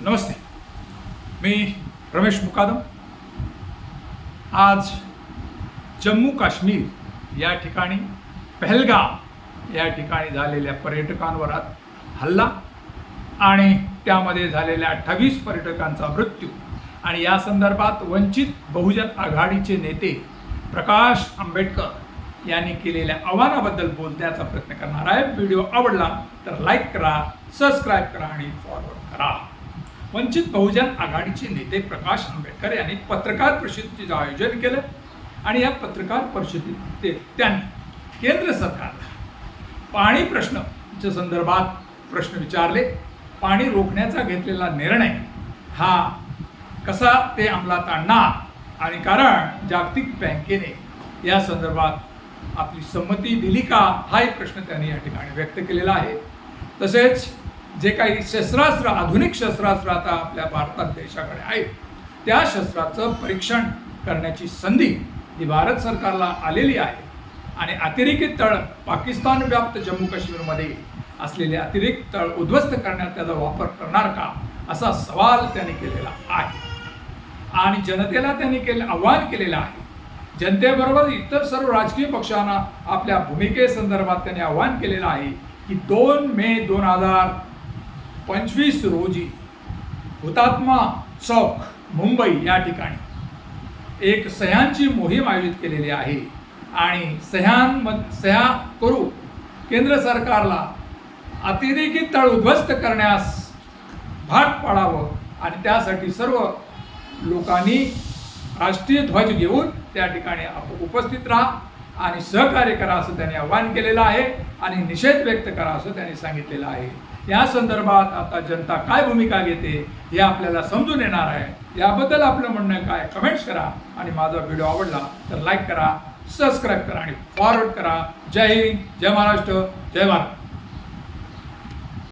नमस्ते. मी रमेश मुकादम. आज जम्मू काश्मीर या ठिकाणी पहलगाम या ठिकाणी झालेल्या पर्यटकांवर हल्ला आणि त्यामध्ये झालेल्या अठ्ठावीस पर्यटकांचा मृत्यू आणि या संदर्भात वंचित बहुजन आघाडीचे नेते प्रकाश आंबेडकर यांनी केलेल्या आव्हानाबद्दल बोलण्याचा प्रयत्न करणार आहे व्हिडिओ आवडला तर लाईक करा सबस्क्राईब करा आणि फॉरवर्ड करा. वंचित बहुजन आघाडीचे नेते प्रकाश आंबेडकर यांनी पत्रकार परिषदेचे आयोजन केलं आणि या पत्रकार परिषदेत ते त्यांनी केंद्र सरकारला पाणी प्रश्नच्या संदर्भात प्रश्न विचारले. पाणी रोखण्याचा घेतलेला निर्णय हा कसा ते अंमलात आणणार? आणि कारण जागतिक बँकेने या संदर्भात आपली संमती दिली का? हा एक प्रश्न त्यांनी या ठिकाणी व्यक्त केलेला आहे. तसेच जे काही शस्त्रास्त्र आधुनिक शस्त्रास्त्र आता आपल्या भारतात देशाकडे आहेत त्या शस्त्राचं परीक्षण करण्याची संधी ही भारत सरकारला आलेली आहे. आणि अतिरिक्त तळ पाकिस्तान व्याप्त जम्मू काश्मीरमध्ये असलेले अतिरिक्त तळ उद्ध्वस्त करण्यात त्याचा वापर करणार का असा सवाल त्यांनी केलेला आहे. आणि जनतेला त्यांनी केले आव्हान केलेलं आहे. जनतेबरोबर इतर सर्व राजकीय पक्षांना आपल्या भूमिकेसंदर्भात त्यांनी आव्हान केलेलं आहे की दोन मे दोन हजार पंचवीस रोजी हुतात्मा चौक मुंबई या ठिकाणी. एक सह्यांची मोहीम आयोजित केलेली आहे आणि सह्यांम सह्या करू केंद्र सरकारला अतिरेकी तळ उद्ध्वस्त करण्यास भाग पाडावं आणि त्यासाठी सर्व लोकांनी राष्ट्रीय ध्वज घेऊन त्या ठिकाणी उपस्थित राहा. आणि सहकार्य करा असं त्यांनी आव्हान केलेलं आहे आणि निषेध व्यक्त करा असं त्यांनी सांगितलेलं आहे. या संदर्भात आता जनता काय भूमिका घेते हे आपल्याला समजून येणार आहे. याबद्दल आपलं म्हणणं काय कमेंट्स करा आणि माझा व्हिडिओ आवडला तर लाईक करा सबस्क्राईब करा आणि फॉरवर्ड करा. जय हिंद जय महाराष्ट्र जय भारत.